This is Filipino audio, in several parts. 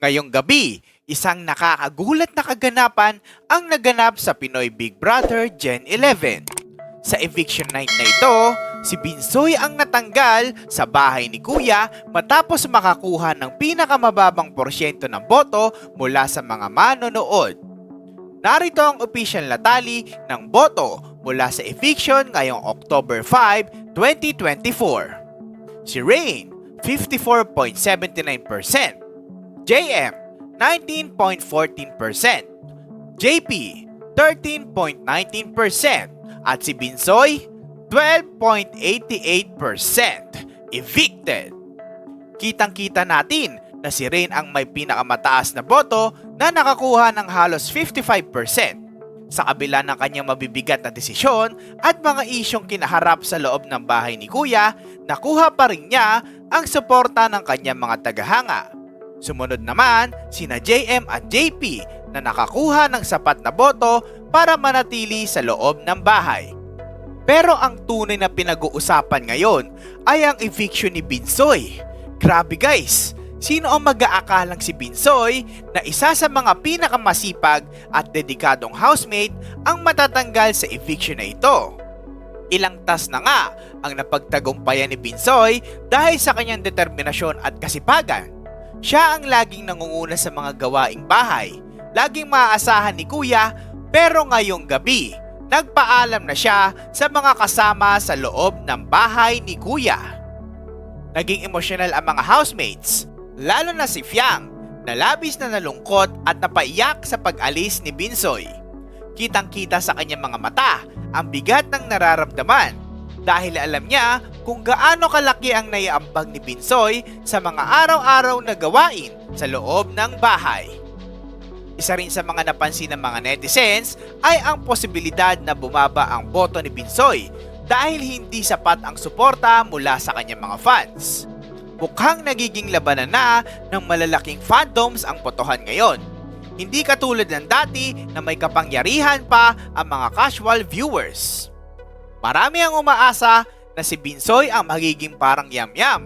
Ngayong gabi, isang nakakagulat na kaganapan ang naganap sa Pinoy Big Brother Gen 11. Sa eviction night na ito, si Binsoy ang natanggal sa bahay ni Kuya matapos makakuha ng pinakamababang porsyento ng boto mula sa mga manonood. Narito ang official na tally ng boto mula sa eviction ngayong October 5, 2024. Si Rain, 54.79%. JM, 19.14%. JP, 13.19%. At si Binsoy, 12.88% evicted. Kitang-kita natin na si Rain ang may pinakamataas na boto na nakakuha ng halos 55% sa kabila ng kanyang mabibigat na desisyon at mga isyong kinaharap sa loob ng bahay ni Kuya, nakuha pa rin niya ang suporta ng kanyang mga tagahanga. Sumunod naman sina JM at JP na nakakuha ng sapat na boto para manatili sa loob ng bahay. Pero ang tunay na pinag-uusapan ngayon ay ang eviction ni Binsoy. Grabe guys, sino ang mag-aakalang si Binsoy na isa sa mga pinakamasipag at dedikadong housemate ang matatanggal sa eviction na ito? Ilang tas na nga ang napagtagumpayan ni Binsoy dahil sa kanyang determinasyon at kasipagan. Siya ang laging nangunguna sa mga gawaing bahay, laging maaasahan ni Kuya pero ngayong gabi, nagpaalam na siya sa mga kasama sa loob ng bahay ni Kuya. Naging emosyonal ang mga housemates, lalo na si Fiang, na labis na nalungkot at napaiyak sa pag-alis ni Binsoy. Kitang-kita sa kanyang mga mata ang bigat ng nararamdaman dahil alam niya kung gaano kalaki ang naiambag ni Binsoy sa mga araw-araw na gawain sa loob ng bahay. Isa rin sa mga napansin ng mga netizens ay ang posibilidad na bumaba ang boto ni Binsoy dahil hindi sapat ang suporta mula sa kanyang mga fans. Mukhang nagiging labanan na ng malalaking fandoms ang potohan ngayon. Hindi katulad ng dati na may kapangyarihan pa ang mga casual viewers. Marami ang umaasa na si Binsoy ang magiging parang yam-yam.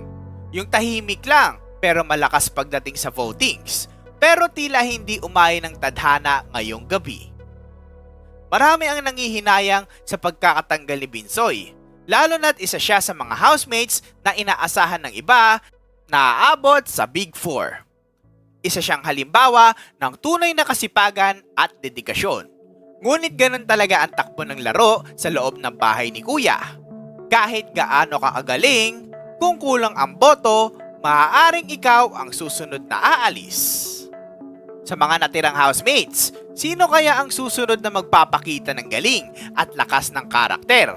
Yung tahimik lang pero malakas pagdating sa votings pero tila hindi umay ng tadhana ngayong gabi. Marami ang nangihinayang sa pagkakatanggal ni Binsoy, lalo na't isa siya sa mga housemates na inaasahan ng iba na aabot sa Big Four. Isa siyang halimbawa ng tunay na kasipagan at dedikasyon. Ngunit ganun talaga ang takbo ng laro sa loob ng bahay ni Kuya. Kahit gaano ka kagaling, kung kulang ang boto, maaaring ikaw ang susunod na aalis. Sa mga natirang housemates, sino kaya ang susunod na magpapakita ng galing at lakas ng karakter?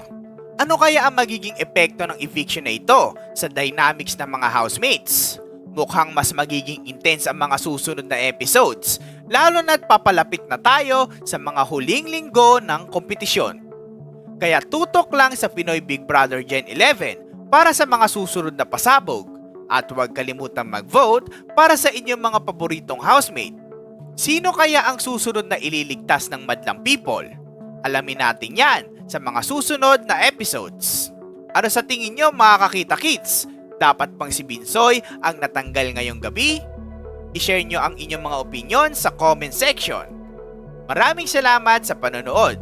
Ano kaya ang magiging epekto ng eviction na ito sa dynamics ng mga housemates? Mukhang mas magiging intense ang mga susunod na episodes, lalo na't papalapit na tayo sa mga huling linggo ng kompetisyon. Kaya tutok lang sa Pinoy Big Brother Gen 11 para sa mga susunod na pasabog at huwag kalimutang mag-vote para sa inyong mga paboritong housemate. Sino kaya ang susunod na ililigtas ng madlang people? Alamin natin yan sa mga susunod na episodes. Ano sa tingin nyo mga kakita kids? Dapat bang si Binsoy ang natanggal ngayong gabi? I-share nyo ang inyong mga opinion sa comment section. Maraming salamat sa panonood.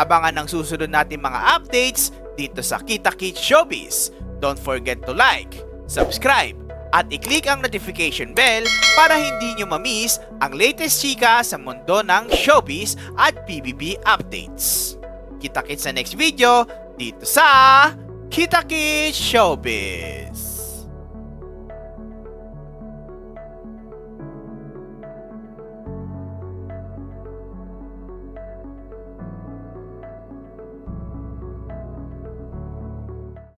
Abangan ang susunod natin mga updates dito sa Kita Kids Showbiz. Don't forget to like, subscribe, at i-click ang notification bell para hindi nyo ma-miss ang latest chika sa mundo ng showbiz at PBB updates. Kita-kits sa next video dito sa Kita Kids Showbiz.